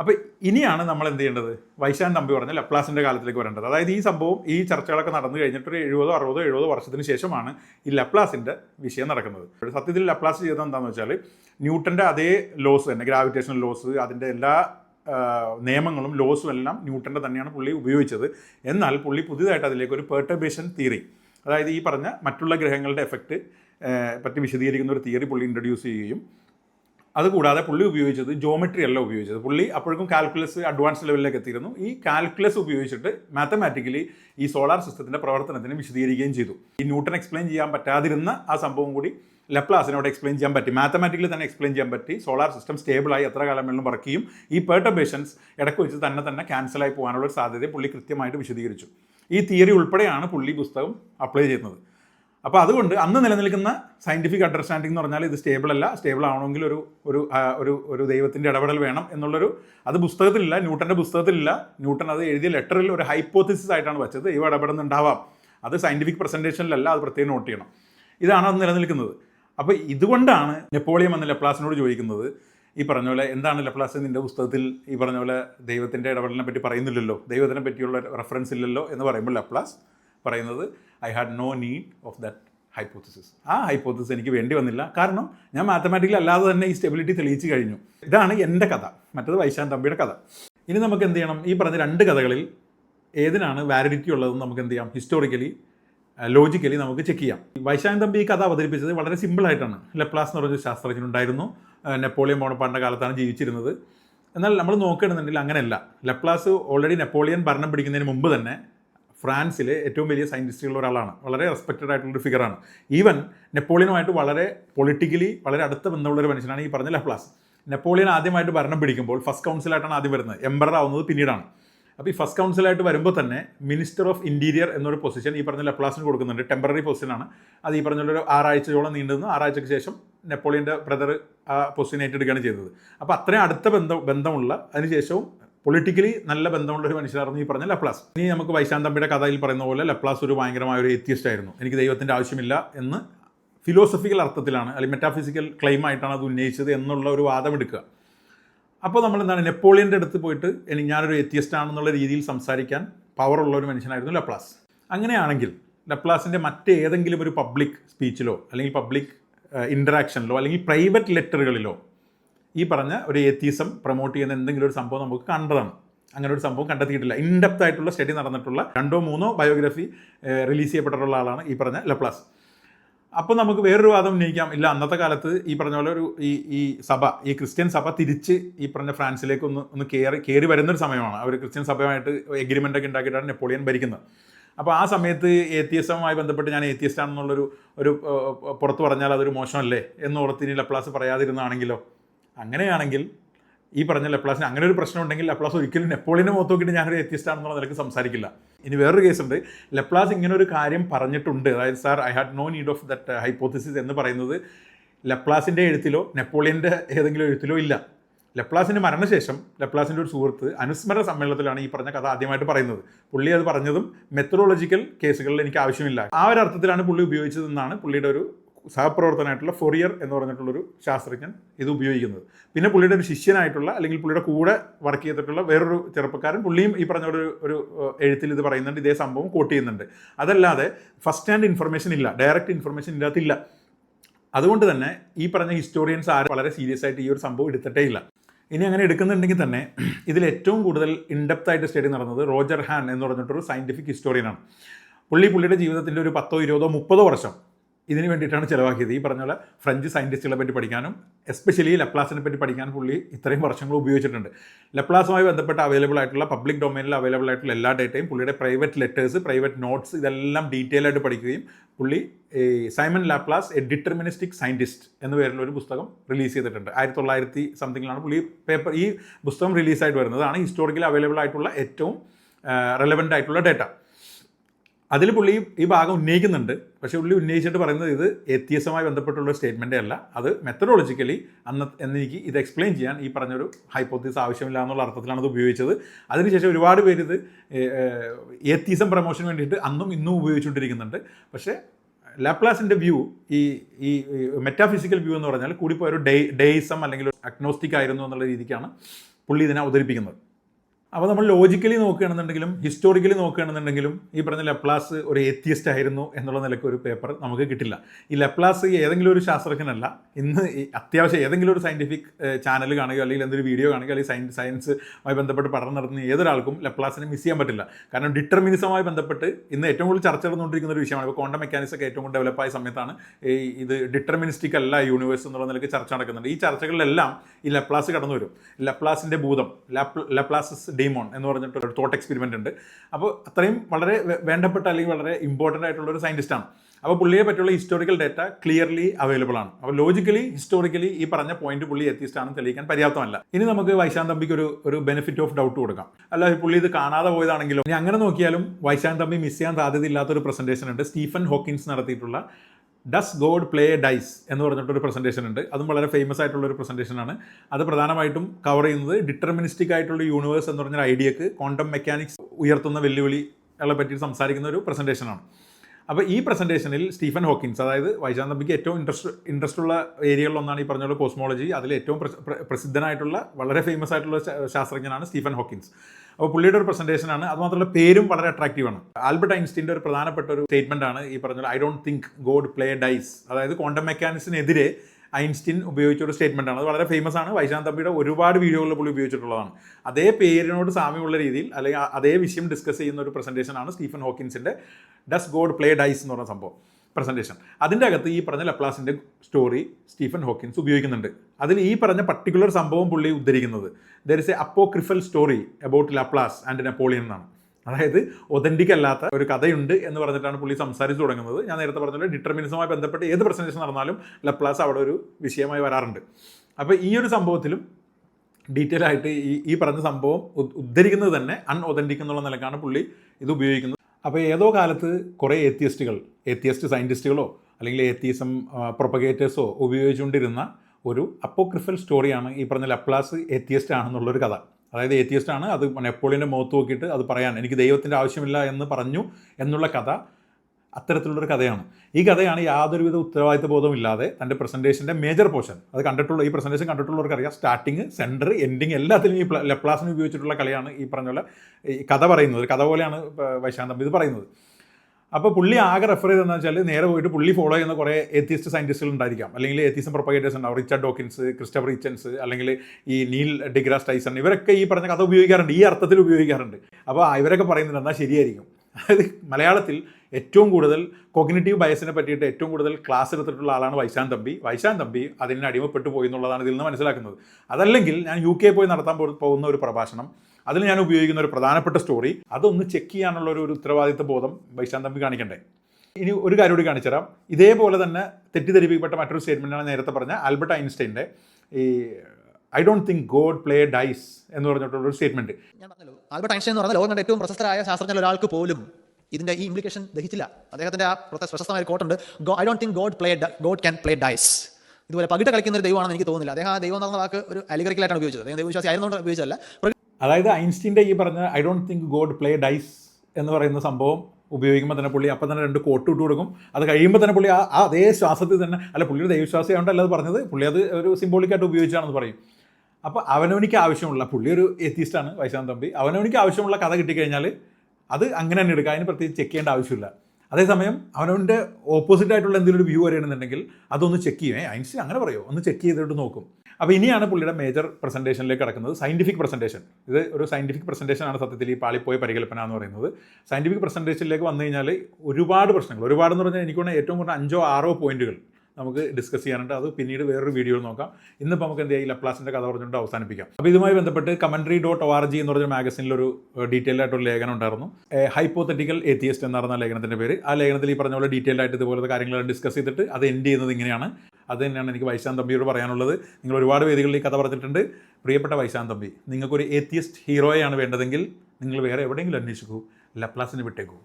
അപ്പോൾ ഇനിയാണ് നമ്മൾ എന്ത് ചെയ്യേണ്ടത്? വൈശാൻ തമ്പി പറഞ്ഞ ലപ്ലാസിന്റെ കാലത്തിലേക്ക് വരേണ്ടത്. അതായത് ഈ സംഭവം ഈ ചർച്ചകളൊക്കെ നടന്നു കഴിഞ്ഞിട്ട് ഒരു എഴുപതോ അറുപതോ എഴുപതോ വർഷത്തിന് ശേഷമാണ് ഈ ലപ്ലാസിന്റെ വിഷയം നടക്കുന്നത്. സത്യത്തിൽ ലപ്ലാസ് ചെയ്തത് എന്താണെന്ന് വെച്ചാൽ ന്യൂട്ടന്റെ അതേ ലോസ് തന്നെ ഗ്രാവിറ്റേഷണൽ ലോസ് അതിന്റെ എല്ലാ നിയമങ്ങളും ലോസും എല്ലാം ന്യൂട്ടന്റെ തന്നെയാണ് പുള്ളി ഉപയോഗിച്ചത്. എന്നാൽ പുള്ളി പുതിയതായിട്ട് അതിലേക്ക് ഒരു പെർട്ടബേഷൻ തിയറി അതായത് ഈ പറഞ്ഞ മറ്റുള്ള ഗ്രഹങ്ങളുടെ എഫക്റ്റ് പറ്റി വിശദീകരിക്കുന്ന ഒരു തിയറി പുള്ളി ഇൻട്രൊഡ്യൂസ് ചെയ്യുകയും അതുകൂടാതെ പുള്ളി ഉപയോഗിച്ചത് ജോമെട്രി അല്ല ഉപയോഗിച്ചത്. പുള്ളി അപ്പോഴേക്കും കാൽക്കുലസ് അഡ്വാൻസ് ലെവലിലേക്ക് എത്തിയിരുന്നു. ഈ കാൽക്കുലസ് ഉപയോഗിച്ചിട്ട് മാത്തമാറ്റിക്കലി ഈ സോളാർ സിസ്റ്റത്തിന്റെ പ്രവർത്തനത്തിന് വിശദീകരിക്കുകയും ചെയ്തു. ഈ ന്യൂട്ടൺ എക്സ്പ്ലെയിൻ ചെയ്യാൻ പറ്റാതിരുന്ന ആ സംഭവം കൂടി ലപ്ലാസിനോട് എക്സ്പ്ലെയിൻ ചെയ്യാൻ പറ്റി. മാത്തമാറ്റിക്കലി തന്നെ എക്സ്പ്ലെയിൻ ചെയ്യാൻ പറ്റി. സോളാർ സിസ്റ്റം സ്റ്റേബിളായി എത്ര കാലം വേണം വർക്ക് ചെയ്യും. ഈ പെർട്ടബേഷൻസ് ഇടയ്ക്ക് വെച്ച് തന്നെ തന്നെ ക്യാൻസലായി പോകാനുള്ള ഒരു പുള്ളി കൃത്യമായിട്ട് വിശദീകരിച്ചു. ഈ തിയറി ഉൾപ്പെടെയാണ് പുള്ളി പുസ്തകം അപ്ലൈ ചെയ്യുന്നത്. അപ്പോൾ അതുകൊണ്ട് അന്ന് നിലനിൽക്കുന്ന സയന്റിഫിക് അണ്ടർസ്റ്റാൻഡിംഗ് എന്ന് പറഞ്ഞാൽ ഇത് സ്റ്റേബിൾ അല്ല. സ്റ്റേബിൾ ആവണമെങ്കിൽ ഒരു ഒരു ഒരു ഒരു ദൈവത്തിന്റെ ഇടപെടൽ വേണം എന്നുള്ളൊരു അത് പുസ്തകത്തിലില്ല ന്യൂട്ടന്റെ പുസ്തകത്തിലില്ല. ന്യൂട്ടൺ അത് എഴുതിയ ലെറ്ററിൽ ഒരു ഹൈപ്പോത്തിസിസ് ആയിട്ടാണ് വെച്ചത്. ദൈവം ഇടപെടുന്നുണ്ടാവാം. അത് സയന്റിഫിക് പ്രസന്റേഷനിലല്ല അത് പ്രത്യേകം നോട്ട് ചെയ്യണം. ഇതാണ് അത് നിലനിൽക്കുന്നത്. അപ്പോൾ ഇതുകൊണ്ടാണ് നെപ്പോളിയം എന്ന ലെപ്ലാസിനോട് ചോദിക്കുന്നത് ഈ പറഞ്ഞ പോലെ എന്താണ് ലെപ്ലാസ് നിന്റെ പുസ്തകത്തിൽ ഈ പറഞ്ഞ പോലെ ദൈവത്തിന്റെ ഇടപെടലിനെ പറ്റി പറയുന്നില്ലല്ലോ? ദൈവത്തിനെ പറ്റിയുള്ള റെഫറൻസ് ഇല്ലല്ലോ എന്ന് പറയുമ്പോൾ ലെപ്ലാസ് പറയുന്നത് I had no need of that hypothesis ആ ഹൈപ്പോത്തിസിസ് എനിക്ക് വേണ്ടി വന്നില്ല. കാരണം ഞാൻ മാത്തമാറ്റിക്കൽ അല്ലാതെ തന്നെ ഈ സ്റ്റെബിലിറ്റി തെളിയിച്ചു കഴിഞ്ഞു. ഇതാണ് എന്റെ കഥ. മറ്റത് വൈശാൻ തമ്പിയുടെ കഥ. ഇനി നമുക്ക് എന്ത് ചെയ്യണം? ഈ പറഞ്ഞ രണ്ട് കഥകളിൽ ഏതിനാണ് വാലിഡിറ്റി ഉള്ളതെന്ന് നമുക്ക് എന്ത് ചെയ്യാം? ഹിസ്റ്റോറിക്കലി ലോജിക്കലി നമുക്ക് ചെക്ക് ചെയ്യാം. വൈശാൻ തമ്പി ഈ കഥ അവതരിപ്പിച്ചത് വളരെ സിമ്പിളായിട്ടാണ് ലെപ്ലാസ് എന്ന് പറഞ്ഞൊരു ശാസ്ത്രജ്ഞനുണ്ടായിരുന്നു ഉണ്ടായിരുന്നു. നെപ്പോളിയൻ ബോണപ്പാറിന്റെ കാലത്താണ് ജീവിച്ചിരുന്നത്. എന്നാൽ നമ്മൾ നോക്കുകയാണെന്നുണ്ടെങ്കിൽ അങ്ങനെയല്ല. ലെപ്ലാസ് ഓൾറെഡി നെപ്പോളിയൻ ഭരണം പിടിക്കുന്നതിന് മുമ്പ് തന്നെ ഫ്രാൻസിലെ ഏറ്റവും വലിയ സയന്റിസ്റ്റുകളിൽ ഒരാളാണ്. വളരെ റെസ്പെക്റ്റഡ് ആയിട്ടുള്ളൊരു ഫിഗറാണ് ഈവൻ നെപ്പോളിയനുമായിട്ട് വളരെ പൊളിറ്റിക്കലി വളരെ അടുത്ത ബന്ധമുള്ള ഒരു മനുഷ്യനാണ് ഈ പറഞ്ഞ ലഹ്ലാസ് നെപ്പോളിയൻ ആദ്യമായിട്ട് ഭരണം പിടിക്കുമ്പോൾ ഫസ്റ്റ് കൗൺസിലായിട്ടാണ് ആദ്യം വരുന്നത്. എംബറർ ആവുന്നത് പിന്നീടാണ്. അപ്പോൾ ഈ ഫസ്റ്റ് കൗൺസിലായിട്ട് വരുമ്പോൾ തന്നെ മിനിസ്റ്റർ ഓഫ് ഇന്റീരിയർ എന്നൊരു പൊസിഷൻ ഈ പറഞ്ഞ ലെപ്ലാസിന് കൊടുക്കുന്നുണ്ട്. ടെമ്പററി പൊസിഷനാണ് അത് ഈ പറഞ്ഞ ഒരു ആറാഴ്ചയോളം നീണ്ടുന്നു ആറാഴ്ചയ്ക്ക് ശേഷം നെപ്പോളിയന്റെ ബ്രദർ ആ പൊസിഷൻ ഏറ്റെടുക്കുകയാണ് ചെയ്തത്. അപ്പോൾ അത്രയും അടുത്ത ബന്ധം ബന്ധമുള്ള അതിനുശേഷവും പൊളിറ്റിക്കലി നല്ല ബന്ധമുള്ള ഒരു മനുഷ്യനായിരുന്നു ഈ പറഞ്ഞ ലപ്ലാസ് ഇനി നമുക്ക് വൈശാന്തമ്പിയുടെ കഥയിൽ പറയുന്ന പോലെ ലപ്ലാസ് ഒരു ഭയങ്കരമായ ഒരു എത്തിയസ്റ്റ് ആയിരുന്നു. എനിക്ക് ദൈവത്തിന്റെ ആവശ്യമില്ല എന്ന് ഫിലോസഫിക്കൽ അർത്ഥത്തിലാണ് അല്ലെങ്കിൽ മെറ്റാഫിസിക്കൽ ക്ലെയിം ആയിട്ടാണ് അത് ഉന്നയിച്ചത് എന്നുള്ള ഒരു വാദം എടുക്കുക. അപ്പോൾ നമ്മൾ എന്താണ് നെപ്പോളിയന്റെ അടുത്ത് പോയിട്ട് എനിക്ക് ഞാനൊരു എത്തിയസ്റ്റ് ആണെന്നുള്ള രീതിയിൽ സംസാരിക്കാൻ പവറുള്ള ഒരു മനുഷ്യനായിരുന്നു ലപ്ലാസ് അങ്ങനെയാണെങ്കിൽ ലപ്ലാസിന്റെ മറ്റേതെങ്കിലും ഒരു പബ്ലിക് സ്പീച്ചിലോ അല്ലെങ്കിൽ പബ്ലിക് ഇന്ററാക്ഷനിലോ അല്ലെങ്കിൽ പ്രൈവറ്റ് ലെറ്ററുകളിലോ ഈ പറഞ്ഞ ഒരു ഏത്തീസം പ്രൊമോട്ട് ചെയ്യുന്ന എന്തെങ്കിലും ഒരു സംഭവം നമുക്ക് കണ്ടതാണ്. അങ്ങനെ ഒരു സംഭവം കണ്ടെത്തിയിട്ടില്ല. ഇൻഡെപ്ത് ആയിട്ടുള്ള സ്റ്റഡി നടന്നിട്ടുള്ള രണ്ടോ മൂന്നോ ബയോഗ്രഫി റിലീസ് ചെയ്യപ്പെട്ടിട്ടുള്ള ആളാണ് ഈ പറഞ്ഞ ലപ്ലാസ് അപ്പോൾ നമുക്ക് വേറൊരു വാദം ഉന്നയിക്കാം. ഇല്ല അന്നത്തെ കാലത്ത് ഈ പറഞ്ഞ പോലെ ഒരു ഈ ഈ സഭ ഈ ക്രിസ്ത്യൻ സഭ തിരിച്ച് ഈ പറഞ്ഞ ഫ്രാൻസിലേക്ക് ഒന്ന് ഒന്ന് കയറി കയറി വരുന്നൊരു സമയമാണ്. അവർ ക്രിസ്ത്യൻ സഭയുമായിട്ട് എഗ്രിമെന്റ് ഒക്കെ ഉണ്ടാക്കിയിട്ടാണ് നെപ്പോളിയൻ ഭരിക്കുന്നത്. അപ്പോൾ ആ സമയത്ത് ഏത്യസവുമായി ബന്ധപ്പെട്ട് ഞാൻ ഏത്യസ്റ്റ് ആണെന്നുള്ളൊരു ഒരു പുറത്ത് പറഞ്ഞാൽ അതൊരു മോശമല്ലേ എന്ന് ഓർത്തിനി ലപ്ലാസ് പറയാതിരുന്നാണെങ്കിലോ? അങ്ങനെയാണെങ്കിൽ ഈ പറഞ്ഞ ലപ്ലാസിന് അങ്ങനെ ഒരു പ്രശ്നം ഉണ്ടെങ്കിൽ ലപ്ലാസ് ഒരിക്കലും നെപ്പോളിയനെ മുഖത്ത് നോക്കിയിട്ട് ഞാനൊരു വ്യത്യസ്തമാണെന്നുള്ള നിലയ്ക്ക് സംസാരിക്കില്ല. ഇനി വേറൊരു കേസുണ്ട് ലപ്ലാസ് ഇങ്ങനെ ഒരു കാര്യം പറഞ്ഞിട്ടുണ്ട്. അതായത് sir I had no need of that hypothesis എന്ന് പറയുന്നത് ലപ്ലാസിന്റെ എഴുത്തിലോ നെപ്പോളിയന്റെ ഏതെങ്കിലും എഴുത്തിലോ ഇല്ല. ലപ്ലാസിന്റെ മരണശേഷം ലപ്ലാസിന്റെ ഒരു സുഹൃത്ത് അനുസ്മരണ സമ്മേളനത്തിലാണ് ഈ പറഞ്ഞ കഥ ആദ്യമായിട്ട് പറയുന്നത്. പുള്ളി അത് പറഞ്ഞതും മെത്തഡോളജിക്കൽ കേസുകളിൽ എനിക്ക് ആവശ്യമില്ല. ആ ഒരു അർത്ഥത്തിലാണ് പുള്ളി ഉപയോഗിച്ചതെന്നാണ് പുള്ളിയുടെ ഒരു സഹപ്രവർത്തനമായിട്ടുള്ള ഫൊറിയർ എന്ന് പറഞ്ഞിട്ടുള്ളൊരു ശാസ്ത്രജ്ഞൻ ഇത് ഉപയോഗിക്കുന്നത്. പിന്നെ പുള്ളിയുടെ ഒരു ശിഷ്യനായിട്ടുള്ള അല്ലെങ്കിൽ പുള്ളിയുടെ കൂടെ വർക്ക് ചെയ്തിട്ടുള്ള വേറൊരു ചെറുപ്പക്കാരൻ പുള്ളിയും ഈ പറഞ്ഞ ഒരു ഒരു എഴുത്തിൽ ഇത് പറയുന്നുണ്ട് ഇതേ സംഭവം കോട്ട് ചെയ്യുന്നുണ്ട്. അതല്ലാതെ ഫസ്റ്റ് ഹാൻഡ് ഇൻഫർമേഷൻ ഇല്ല ഡയറക്റ്റ് ഇൻഫർമേഷൻ ഇതിനകത്തില്ല അതുകൊണ്ട് തന്നെ ഈ പറഞ്ഞ ഹിസ്റ്റോറിയൻസ് ആരും വളരെ സീരിയസ് ആയിട്ട് ഈ ഒരു സംഭവം എടുത്തിട്ടേ ഇല്ല. ഇനി അങ്ങനെ എടുക്കുന്നുണ്ടെങ്കിൽ തന്നെ ഇതിൽ ഏറ്റവും കൂടുതൽ ഇൻഡെപ്ത് ആയിട്ട് സ്റ്റഡി നടന്നത് റോജർ ഹാൻ എന്ന് പറഞ്ഞിട്ടൊരു സയന്റിഫിക് ഹിസ്റ്റോറിയനാണ് പുള്ളി പുള്ളിയുടെ ജീവിതത്തിന്റെ ഒരു പത്തോ ഇരുപതോ മുപ്പതോ വർഷം ഇതിന് വേണ്ടിയിട്ടാണ് ചിലവാക്കിയത്. ഈ പറഞ്ഞ പോലെ ഫ്രഞ്ച് സയന്റിസ്റ്റുകളെ പറ്റി പഠിക്കാനും എസ്പെഷ്യലി ലപ്ലാസിനെ പറ്റി പഠിക്കാൻ പുള്ളി ഇത്രയും വർഷങ്ങൾ ഉപയോഗിച്ചിട്ടുണ്ട്. ലപ്ലാസുമായി ബന്ധപ്പെട്ട അവൈലബിൾ ആയിട്ടുള്ള പബ്ലിക് ഡൊമൈനിൽ അവൈലബിൾ ആയിട്ടുള്ള എല്ലാ ഡേറ്റയും പുള്ളിയുടെ പ്രൈവറ്റ് ലെറ്റേഴ്സ് പ്രൈവറ്റ് നോട്ട്സ് ഇതെല്ലാം ഡീറ്റെയിൽ ആയിട്ട് പഠിക്കുകയും പുള്ളി Simon Laplace a deterministic scientist എന്ന പേരിലുള്ള ഒരു പുസ്തകം റിലീസ് ചെയ്തിട്ടുണ്ട്. ആയിരത്തി തൊള്ളായിരത്തി സംതിങ്ങിലാണ് പുള്ളി പേപ്പർ ഈ പുസ്തകം റിലീസായിട്ട് വരുന്നത്. അതാണ് ഹിസ്റ്റോറിക്കലി അവൈലബിൾ ആയിട്ടുള്ള ഏറ്റവും റെലവന്റ് ആയിട്ടുള്ള ഡേറ്റ അതിൽ പുള്ളി ഈ ഭാഗം ഉന്നയിക്കുന്നുണ്ട്. പക്ഷേ പുള്ളി ഉന്നയിച്ചിട്ട് പറയുന്നത് ഇത് എത്തിയസമായി ബന്ധപ്പെട്ടുള്ള സ്റ്റേറ്റ്മെന്റേ അല്ല. അത് മെത്തഡോളജിക്കലി അന്ന് എന്നെനിക്ക് ഇത് എക്സ്പ്ലെയിൻ ചെയ്യാൻ ഈ പറഞ്ഞൊരു ഹൈപ്പോത്തിസ് ആവശ്യമില്ല എന്നുള്ള അർത്ഥത്തിലാണ് ഇത് ഉപയോഗിച്ചത്. അതിനുശേഷം ഒരുപാട് പേര് ഇത് എത്തിയസം പ്രൊമോഷന് വേണ്ടിയിട്ട് അന്നും ഇന്നും ഉപയോഗിച്ചുകൊണ്ടിരിക്കുന്നുണ്ട്. പക്ഷേ ലാപ്ലാസിന്റെ വ്യൂ ഈ ഈ മെറ്റാഫിസിക്കൽ വ്യൂ എന്ന് പറഞ്ഞാൽ കൂടിപ്പോയ ഒരു ഡേ ഡേയിസം അല്ലെങ്കിൽ അഗ്നോസ്റ്റിക് ആയിരുന്നു എന്നുള്ള രീതിക്കാണ് പുള്ളി ഇതിനെ അവതരിപ്പിക്കുന്നത്. അപ്പോൾ നമ്മൾ ലോജിക്കലി നോക്കുകയാണെന്നുണ്ടെങ്കിലും ഹിസ്റ്റോറിക്കലി നോക്കുകയാണെന്നുണ്ടെങ്കിലും ഈ പറഞ്ഞ ലെപ്ലാസ് ഒരു ഏത്തിയസ്റ്റ് ആയിരുന്നു എന്നുള്ള നിലയ്ക്ക് ഒരു പേപ്പർ നമുക്ക് കിട്ടില്ല. ഈ ലെപ്ലാസ് ഏതെങ്കിലും ഒരു ശാസ്ത്രജ്ഞനല്ല ഇന്ന് അത്യാവശ്യം ഏതെങ്കിലും ഒരു സയന്റിഫിക് ചാനൽ കാണുകയോ അല്ലെങ്കിൽ എന്തൊരു വീഡിയോ കാണുകയോ അല്ലെങ്കിൽ സയൻസ് സയൻസുമായി ബന്ധപ്പെട്ട് പഠനം നടത്തുന്ന ഏതൊരാൾക്കും ലെപ്ലാസിനെ മിസ് ചെയ്യാൻ പറ്റില്ല. കാരണം ഡിറ്റർമിനിസമായി ബന്ധപ്പെട്ട് ഇന്ന് ഏറ്റവും കൂടുതൽ ചർച്ച നടന്നുകൊണ്ടിരിക്കുന്ന ഒരു വിഷയമാണ്. ഇപ്പോൾ ക്വാണ്ടം മെക്കാനിക്സ് ഒക്കെ ഏറ്റവും കൂടുതൽ ഡെവലപ്പായ സമയത്താണ് ഈ ഇത് ഡിറ്റർമിനിസ്റ്റിക് അല്ല യൂണിവേഴ്സ് എന്നുള്ള നിലയ്ക്ക് ചർച്ച നടക്കുന്നുണ്ട്. ഈ ചർച്ചകളിലെല്ലാം ഈ ലെപ്ലാസ് കടന്നു വരും ലെപ്ലാസിന്റെ ഭൂതം ലപ്ലാസ് ഡീമോൺ എന്ന് പറഞ്ഞിട്ട് ഒരു തോട്ട് എക്സ്പെരിമെന്റ് ഉണ്ട്. അപ്പോൾ അത്രയും വളരെ വേണ്ടപ്പെട്ട അല്ലെങ്കിൽ വളരെ ഇമ്പോർട്ടന്റ് ആയിട്ടുള്ള ഒരു സയന്റിസ്റ്റാണ് അപ്പോൾ പുള്ളിയെ പറ്റിയുള്ള ഹിസ്റ്റോറിക്കൽ ഡേറ്റ ക്ലിയർലി അവൈലബിൾ ആണ്. അപ്പോൾ ലോജിക്കലി ഹിസ്റ്റോറിക്കലി ഈ പറഞ്ഞ പോയിന്റ് പുള്ളി എത്തിയിട്ടാണ് തെളിയിക്കാൻ പര്യാപ്തമല്ല. ഇനി നമുക്ക് വൈശാന്തമ്പിക്ക് ഒരു ഒരു ബെനിഫിറ്റ് ഓഫ് ഡൗട്ട് കൊടുക്കാം. അല്ല പുള്ളി ഇത് കാണാതെ പോയതാണെങ്കിലും? ഇനി അങ്ങനെ നോക്കിയാലും വൈശാന്തമ്പി മിസ് ചെയ്യാൻ സാധ്യതയില്ലാത്ത ഒരു പ്രസന്റേഷൻ ഉണ്ട്. സ്റ്റീഫൻ ഹോക്കിൻസ് നടത്തിയിട്ടുള്ള ഡസ് ഗോഡ് പ്ലേ ഡൈസ് എന്ന് പറഞ്ഞിട്ടൊരു പ്രസന്റേഷൻ ഉണ്ട്. അതും വളരെ ഫേമസ് ആയിട്ടുള്ള ഒരു പ്രസന്റേഷനാണ് അത് പ്രധാനമായിട്ടും കവർ ചെയ്യുന്നത് ഡിറ്റർമിനിസ്റ്റിക് ആയിട്ടുള്ള യൂണിവേഴ്സ് എന്ന് പറഞ്ഞ ഐഡിയക്ക് ക്വാണ്ടം മെക്കാനിക്സ് ഉയർത്തുന്ന വെല്ലുവിളികളെ പറ്റി സംസാരിക്കുന്ന ഒരു പ്രസന്റേഷനാണ് അപ്പോൾ ഈ പ്രസന്റേഷനിൽ സ്റ്റീഫൻ ഹോക്കിൻസ് അതായത് വൈശാന്തമ്പിക്ക് ഏറ്റവും ഇൻട്രസ്റ്റ് ഇൻട്രസ്റ്റ് ഉള്ള ഏരിയകളിലൊന്നാണ് ഈ പറഞ്ഞ കോസ്മോളജി അതിൽ ഏറ്റവും പ്രസ- പ്രസിദ്ധനായിട്ടുള്ള വളരെ ഫേമസ് ആയിട്ടുള്ള ശാസ്ത്രജ്ഞനാണ് സ്റ്റീഫൻ ഹോക്കിൻസ്. അപ്പോൾ പുള്ളിയുടെ ഒരു പ്രസന്റേഷൻ ആണ്. അതുമാത്രമല്ല പേരും വളരെ അട്രാക്റ്റീവ് ആണ്. ആൽബർട്ട് ഐൻസ്റ്റീന്റെ ഒരു പ്രധാനപ്പെട്ട ഒരു സ്റ്റേറ്റ്മെന്റ് ആണ് ഈ പറഞ്ഞ I don't think God play dice അതായത് ക്വാണ്ടം മെക്കാനിക്സിനെതിരെ ഐൻസ്റ്റീൻ ഉപയോഗിച്ച ഒരു സ്റ്റേറ്റ്മെന്റ് ആണ്. അത് വളരെ ഫേമസ് ആണ്. വൈശാന്ത് തമ്പിയുടെ ഒരുപാട് വീഡിയോകളിൽ പുള്ളി ഉപയോഗിച്ചിട്ടുള്ളതാണ്. അതേ പേരിനോട് സാമ്യമുള്ള രീതിയിൽ അല്ലെങ്കിൽ അതേ വിഷയം ഡിസ്കസ് ചെയ്യുന്ന ഒരു പ്രസന്റേഷൻ ആണ് സ്റ്റീഫൻ ഹോക്കിൻസിന്റെ ഡസ് ഗോഡ് പ്ലേ ഡൈസ് എന്ന് പറഞ്ഞ സംഭവം പ്രസന്റേഷൻ അതിന്റെ അകത്ത് ഈ പറഞ്ഞ ലപ്ലാസിന്റെ സ്റ്റോറി സ്റ്റീഫൻ ഹോക്കിൻസ് ഉപയോഗിക്കുന്നുണ്ട്. അതിൽ ഈ പറഞ്ഞ പർട്ടിക്കുലർ സംഭവം പുള്ളി ഉദ്ധരിക്കുന്നത്. There is a apocryphal story about Laplace and Napoleon എന്നാണ്. അതായത് ഒതന്റിക് അല്ലാത്ത ഒരു കഥയുണ്ട് എന്ന് പറഞ്ഞിട്ടാണ് പുള്ളി സംസാരിച്ചു തുടങ്ങുന്നത്. ഞാൻ നേരത്തെ പറഞ്ഞ ഡിറ്റർമിനിസുമായി ബന്ധപ്പെട്ട് ഏത് പ്രസന്റേഷൻ നടന്നാലും ലപ്ലാസ് അവിടെ ഒരു വിഷയമായി വരാറുണ്ട്. അപ്പോൾ ഈ ഒരു സംഭവത്തിലും ഡീറ്റെയിൽ ആയിട്ട് ഈ ഈ പറഞ്ഞ സംഭവം ഉദ്- ഉദ്ധരിക്കുന്നത് തന്നെ അൺഒതന്റിക് എന്നുള്ള നിലക്കാണ് പുള്ളി ഇത് ഉപയോഗിക്കുന്നത്. അപ്പോൾ ഏതോ കാലത്ത് കുറേ ഏത്തിയസ്റ്റുകൾ ഏത്തിയസ്റ്റ് സയന്റിസ്റ്റുകളോ അല്ലെങ്കിൽ ഏത്തിയസം പ്രൊപ്പഗേറ്റേഴ്സോ ഉപയോഗിച്ചുകൊണ്ടിരുന്ന ഒരു അപ്പോക്രിഫൽ സ്റ്റോറിയാണ് ഈ പറഞ്ഞ ലപ്ലാസ് എത്തിയസ്റ്റ് ആണെന്നുള്ളൊരു കഥ. അതായത് ഏത്തിയസ്റ്റ് ആണ് അത് നെപ്പോളിയന്റെ മുഖത്ത് നോക്കിയിട്ട് അത് പറയാൻ എനിക്ക് ദൈവത്തിന്റെ ആവശ്യമില്ല എന്ന് പറഞ്ഞു എന്നുള്ള കഥ അത്തരത്തിലുള്ളൊരു കഥയാണ്. ഈ കഥയാണ് യാതൊരുവിധ ഉത്തരവാദിത്വ ബോധവും ഇല്ലാതെ തന്റെ പ്രസന്റേഷന്റെ മേജർ പോർഷൻ അത് കണ്ടിട്ടുള്ള ഈ പ്രസന്റേഷൻ കണ്ടിട്ടുള്ളവർക്ക് അറിയാം സ്റ്റാർട്ടിങ് സെന്റർ എൻഡിങ് എല്ലാത്തിലും ഈ പ്ല- ലെപ്ലാസിന് ഉപയോഗിച്ചിട്ടുള്ള കളിയാണ് ഈ പറഞ്ഞ പോലെ കഥ പറയുന്നത്. കഥ പോലെയാണ് വൈശാന്തം ഇത് പറയുന്നത്. അപ്പോൾ പുള്ളി ആകെ റെഫർ ചെയ്തതെന്ന് വെച്ചാൽ നേരെ പോയിട്ട് പുള്ളി ഫോളോ ചെയ്യുന്ന കുറേ എത്തിസ്റ്റ് സയന്റിസ്റ്റുകൾ ഉണ്ടായിരിക്കാം. അല്ലെങ്കിൽ എത്തിസം പ്രൊപ്പഗേറ്റേഴ്സ് ഉണ്ടാവും. റിച്ചാർഡ് ഡോക്കിൻസ് ക്രിസ്റ്റഫർ റിച്ചൻസ് അല്ലെങ്കിൽ ഈ നീൽ ഡിഗ്രാസ് ടൈസൺ ഇവരൊക്കെ ഈ പറഞ്ഞ കഥ ഉപയോഗിക്കാറുണ്ട്. ഈ അർത്ഥത്തിൽ ഉപയോഗിക്കാറുണ്ട്. അപ്പോൾ ഇവരൊക്കെ പറയുന്നത് എന്നാൽ ശരിയായിരിക്കും. അതായത് മലയാളത്തിൽ ഏറ്റവും കൂടുതൽ കോഗ്നിറ്റീവ് ബയസിനെ പറ്റിയിട്ട് ഏറ്റവും കൂടുതൽ ക്ലാസ് എടുത്തിട്ടുള്ള ആളാണ് വൈശാൻ തമ്പി. വൈശാൻ തമ്പി അതിന് അടിമപ്പെട്ടു പോയി എന്നുള്ളതാണ് ഇതിൽ നിന്ന് മനസ്സിലാക്കുന്നത്. അതല്ലെങ്കിൽ ഞാൻ യു കെ പോയി നടത്താൻ പോകുന്ന ഒരു പ്രഭാഷണം അതിൽ ഞാൻ ഉപയോഗിക്കുന്ന ഒരു പ്രധാനപ്പെട്ട സ്റ്റോറി. അതൊന്ന് ചെക്ക് ചെയ്യാനുള്ള ഒരു ഉത്തരവാദിത്വ ബോധം വൈശാന്ത് തമ്പി കാണിക്കണ്ടേ? ഇനി ഒരു കാര്യം കൂടി കാണിച്ചുതരാം ഇതേപോലെ തന്നെ തെറ്റിദ്ധരിപ്പിക്കപ്പെട്ട മറ്റൊരു സ്റ്റേറ്റ്മെന്റാണ് നേരത്തെ പറഞ്ഞ ആൽബർട്ട് ഐൻസ്റ്റൈന്റെ ഈ I don't think God play dice എന്ന് പറഞ്ഞിട്ടുള്ള ഒരു സ്റ്റേറ്റ്മെന്റ് ആൽബർട്ട് ഐൻസ്റ്റൈൻ എന്ന് പറഞ്ഞ ലോകം ഏറ്റവും പ്രശസ്തരായ ശാസ്ത്രജ്ഞ ഒരാൾക്ക് പോലും ഇതിന്റെ ഈ ഇംപ്ലിക്കേഷൻ ദഹിച്ചില്ല. അദ്ദേഹത്തിന്റെ ആ പ്രശസ്തമായ കോട്ടുണ്ട് I don't think God play God can play dice ഇതുപോലെ പകിട്ട് കളിക്കുന്ന ഒരു ദൈവമാണെന്ന് എനിക്ക് തോന്നുന്നില്ല. അദ്ദേഹം ആ ദൈവം എന്ന് പറഞ്ഞ വാക്ക് ഒരു അലിഗറിക്കലായിട്ടാണ് ഉപയോഗിച്ചത്. അദ്ദേഹം ദൈവവിശ്വാസി ആയിരുന്നുകൊണ്ട് ഉപയോഗിച്ചതല്ല. അതായത് ഐൻസ്റ്റീന്റെ ഈ പറഞ്ഞ I don't think God play dice എന്ന് പറയുന്ന സംഭവം ഉപയോഗിക്കുമ്പോൾ തന്നെ പുള്ളി അപ്പം തന്നെ രണ്ട് കോട്ട് ഇട്ട് കൊടുക്കും. അത് കഴിയുമ്പോൾ തന്നെ പുള്ളി ആ അതേ ശ്വാസത്തിൽ തന്നെ അല്ല പുള്ളിയുടെ ദൈവവിശ്വാസിയായോണ്ടല്ല അത് പറഞ്ഞത് പുള്ളി അത് ഒരു സിംബോളിക്കായിട്ട് ഉപയോഗിച്ചാണെന്ന് പറയും. അപ്പോൾ അവനവനിക്ക് ആവശ്യമുള്ള പുള്ളി ഒരു എത്തിയിസ്റ്റാണ് വൈശാന്ത് തമ്പി. അവനവനിക്ക് ആവശ്യമുള്ള കഥ കിട്ടിക്കഴിഞ്ഞാൽ അത് അങ്ങനെ തന്നെ എടുക്കുക അതിന് പ്രത്യേകിച്ച് ചെക്ക് ചെയ്യേണ്ട ആവശ്യമില്ല. അതേസമയം അവനവന്റെ ഓപ്പോസിറ്റ് ആയിട്ടുള്ള എന്തെങ്കിലും ഒരു വ്യൂ വരികയാണെന്നുണ്ടെങ്കിൽ അതൊന്ന് ചെക്ക് ചെയ്യും ഐൻസ്റ്റീൻ അങ്ങനെ പറയുമോ ഒന്ന് ചെക്ക് ചെയ്തിട്ട് നോക്കും. അപ്പോൾ ഇനിയാണ് പുള്ളിയുടെ മേജർ പ്രസന്റേഷനിലേക്ക് കിടക്കുന്നത്. സയന്റിഫിക് പ്രസന്റേഷൻ ഇത് ഒരു സയന്റിഫിക് പ്രസന്റേഷൻ ആണ് സത്യത്തിൽ ഈ പാളിപ്പോയ പരികല്പന എന്ന് പറയുന്നത്. സയന്റിഫിക് പ്രസന്റേഷനിലേക്ക് വന്നു കഴിഞ്ഞാൽ ഒരുപാട് പ്രശ്നങ്ങൾ. ഒരുപാടെന്ന് പറഞ്ഞാൽ എനിക്ക് തോന്നുന്നു ഏറ്റവും കൂടുതൽ അഞ്ചോ ആറോ പോയിന്റുകൾ നമുക്ക് ഡിസ്കസ് ചെയ്യാനുണ്ട്. അത് പിന്നീട് വേറൊരു വീഡിയോ നോക്കാം. ഇന്നിപ്പോൾ നമുക്ക് എന്ത് ചെയ്യാം? ലപ്ലാസിന്റെ കഥ പറഞ്ഞുകൊണ്ട് അവസാനിപ്പിക്കാം. അപ്പോൾ ഇതുമായി ബന്ധപ്പെട്ട് commentary dot O R G എന്ന് പറഞ്ഞൊരു മാഗസിനിലൊരു ഡീറ്റെയിൽ ആയിട്ടൊരു ലേഖനം ഉണ്ടായിരുന്നു. ഹൈപ്പോത്തറ്റിക്കൽ ഏത്തിയസ്റ്റ് എന്ന് പറഞ്ഞ ലേഖനത്തിന്റെ പേര്. ആ ലേഖനത്തിൽ ഈ പറഞ്ഞ പോലെ ഡീറ്റെയിൽ ആയിട്ട് ഇതുപോലത്തെ കാര്യങ്ങളെല്ലാം ഡിസ്കസ് ചെയ്തിട്ട് അത് എൻഡ് ചെയ്യുന്നത് ഇങ്ങനെയാണ്. അത് തന്നെയാണ് എനിക്ക് വൈശാൻ തമ്പിയോട് പറയാനുള്ളത്. നിങ്ങൾ ഒരുപാട് വേദികളിൽ ഈ കഥ പറഞ്ഞിട്ടുണ്ട്. പ്രിയപ്പെട്ട വൈശാൻ തമ്പി നിങ്ങൾക്കൊരു ഏത്തിയസ്റ്റ് ഹീറോയാണ് വേണ്ടതെങ്കിൽ നിങ്ങൾ വേറെ എവിടെയെങ്കിലും അന്വേഷിക്കൂ. ലപ്ലാസിന് വിട്ടേക്കൂ.